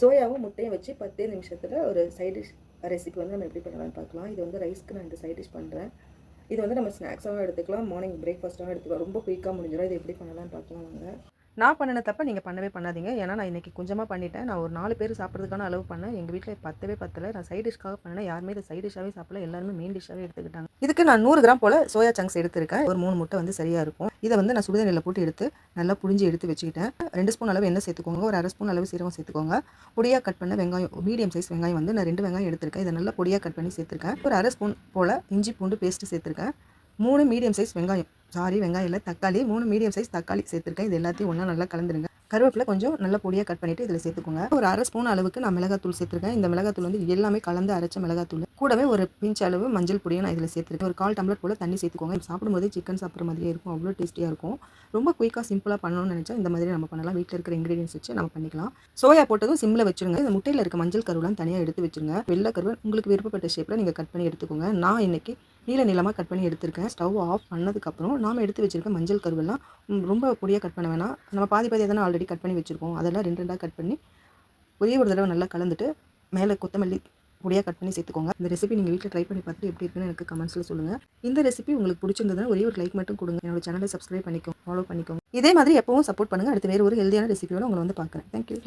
சோயாவும் முட்டையும் வச்சு பத்தே நிமிஷத்தில் ஒரு சைட் டிஷ் ரெசிபி வந்து நம்ம எப்படி பண்ணலாம்னு பார்க்கலாம். இது வந்து ரைஸ்க்கு நான் இந்த சைட் டிஷ் பண்ணுறேன் இது வந்து நம்ம ஸ்நாக்ஸாகவும் எடுத்துக்கலாம் மார்னிங் பிரேக்ஃபாஸ்ட்டாகவும் எடுத்துக்கலாம். ரொம்ப குயிக்காக முடிஞ்சிடும். இது எப்படி பண்ணலாம்னு பார்க்கலாம் வாங்க. நான் பண்ணின தப்ப நீங்கள் பண்ணவே பண்ணாதீங்க. ஏன்னா நான் இன்றைக்கி கொஞ்சமாக பண்ணிட்டேன். நான் ஒரு நாலு பேர் சாப்பிட்றதுக்கான அளவு பண்ணேன். எங்கள் வீட்டில் பத்தவே பத்தலை. நான் சைட் டிஷ்க்காக பண்ணேன். யாருமே இதை சைட் டிஷ்ஷாகவே சாப்பிடல. எல்லாருமே மெயின் டிஷ்ஷாகவே எடுத்துக்கிட்டாங்க. இதுக்கு நான் நூறு கிராம் போல் சோயா சங்க்ஸ் எடுத்திருக்கேன். ஒரு மூணு முட்டை வந்து சரியாக இருக்கும். இதை வந்து நான் சுடுதண்ணியில் போட்டு எடுத்து நல்லா புழிஞ்சு எடுத்து வச்சுக்கிட்டேன். ரெண்டு ஸ்பூன் அளவு எண்ணெய் சேர்த்துக்கோங்க. ஒரு அரை ஸ்பூன் அளவு சீரகம் சேர்த்துக்கோங்க. பொடியாக கட் பண்ண வெங்காயம் மீடியம் சைஸ் வெங்காயம் வந்து நான் ரெண்டு வெங்காயம் எடுத்திருக்கேன். இதை நல்லா பொடியாக கட் பண்ணி சேர்த்துருக்கேன். ஒரு அரை ஸ்பூன் போல் இஞ்சி பூண்டு பேஸ்ட்டு சேர்த்துருக்கேன். மூணு மீடியம் சைஸ் வெங்காயம். சாரி வெங்காயம் இல்லை தக்காளி. மூணு மீடியம் சைஸ் தக்காளி சேர்த்துருக்கேன். இது எல்லாத்தையும் ஒன்றா நல்லா கலந்துருங்க. கருவேப்பிலை கொஞ்சம் நல்ல பொடியாக கட் பண்ணிவிட்டு இதில் சேர்த்துக்கோங்க. ஒரு அரை ஸ்பூன் அளவுக்கு நான் மிளகாத்தூள் சேர்த்துருக்கேன். இந்த மிளகாத்தூள் வந்து எல்லாமே கலந்து அரைச்ச மிளகாத்தூள். கூடவே ஒரு பிஞ்ச் அளவு மஞ்சள் பொடியை நான் இதில் சேர்த்துருக்கேன். ஒரு கால் டம்ளர் போல் தண்ணி சேர்த்துக்கோங்க. சாப்பிடும்போது சிக்கன் சாப்பிட்ற மாதிரியே இருக்கும். அவ்வளோ டேஸ்டியாக இருக்கும். ரொம்ப குயிக்காக சிம்பிளாக பண்ணணும்னு நினச்சா இந்த மாதிரி நம்ம பண்ணலாம். வீட்டில் இருக்கிற இன்க்ரீடியன்ஸ் வச்சு நம்ம பண்ணிக்கலாம். சோயா போட்டதும் சிம்மில் வச்சுருங்க. இந்த முட்டையில் இருக்க மஞ்சள் கருவெலாம் தனியாக எடுத்து வச்சுருங்க. வெள்ளை கருவை உங்களுக்கு விருப்பப்பட்ட ஷேப்பில் நீங்கள் கட் பண்ணி எடுத்துக்கோங்க. நான் இன்றைக்கி நீல நீளமாக கட் பண்ணி எடுத்திருக்கேன். ஸ்டவ் ஆஃப் பண்ணதுக்கப்புறம் நாம் எடுத்து வச்சுருக்க மஞ்சள் கருவெல்லாம் ரொம்ப பொடியாக கட் பண்ண வேணாம். நம்ம பாதி பாதி எதனா ஆல்ரெடி கட் பண்ணி வச்சுருக்கோம். அதெல்லாம் ரெண்டு ரெண்டாக கட் பண்ணி ஒரே ஒரு தடவை நல்லா கலந்துட்டு மேலே கொத்தமல்லி பொடியாக கட் பண்ணி சேர்த்துக்கோங்க. இந்த ரெசிபி நீங்கள் வீட்டில் ட்ரை பண்ணி பார்த்துட்டு எப்படி இருக்குன்னு எனக்கு கமெண்ட்ஸில் சொல்லுங்கள் இந்த ரெசிபி உங்களுக்கு பிடிச்சிருந்ததுன்னா ஒரே ஒரு லைக் மட்டும் கொடுங்க. என்னோட சேனலை சப்ஸ்கிரைப் பண்ணிக்கோங்க ஃபாலோ பண்ணிக்கோங்க. இதே மாதிரி எப்பவும் சப்போர்ட் பண்ணுங்கள் அடுத்து வேறு ஒரு ஹெல்தியான ரெசிபியோட உங்களை வந்து பார்க்குறேன். தேங்க்யூ